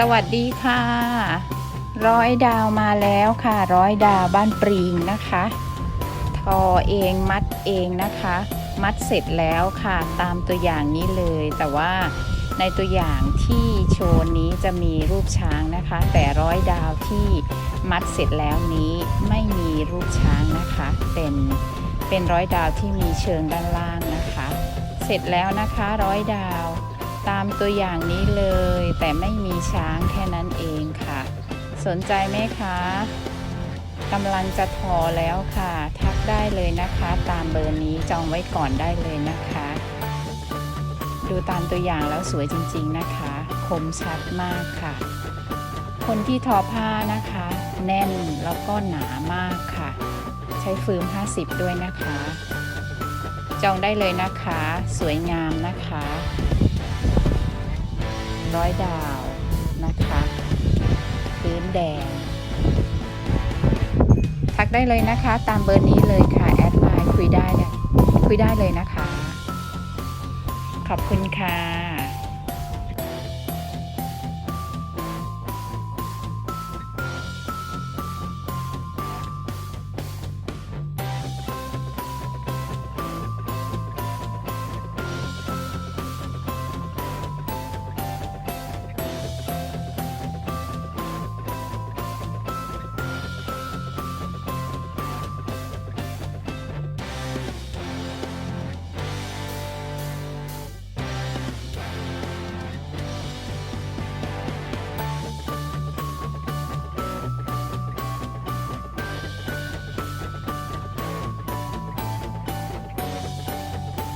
สวัสดีค่ะ ร้อยดาวมาแล้วค่ะ ร้อยดาวบ้านปรีงนะคะ ทอเองมัดเองนะคะ มัดเสร็จแล้วค่ะ ตามตัวอย่างนี้เลย แต่ว่าในตัวอย่างที่โชว์นี้จะมีรูปช้างนะคะ แต่ร้อยดาวที่มัดเสร็จแล้วนี้ไม่มีรูปช้างนะคะ เป็นเป็นร้อยดาวที่มีเชิงด้านล่างนะคะ เสร็จแล้วนะคะ ร้อยดาว ตามตัวอย่างนี้เลย แต่ไม่มีช้างแค่นั้นเองค่ะ สนใจไหมคะกำลังจะทอแล้วค่ะ ทักได้เลยนะคะ ตามเบอร์นี้จองไว้ก่อนได้เลยนะคะ ดูตามตัวอย่างแล้วสวยจริงๆนะคะ คมชัดมากค่ะ คนที่ทอผ้านะคะ แน่นแล้วก็หนามากค่ะ ใช้ฟืม 50 ด้วยนะคะ จองได้เลยนะคะ สวยงามนะคะ ร้อยดาวนะคะพื้นแดง ทักได้เลยนะคะ ตามเบอร์นี้เลยค่ะ แอดไลน์คุยได้เนี่ยคุยได้เลยนะคะ ขอบคุณค่ะ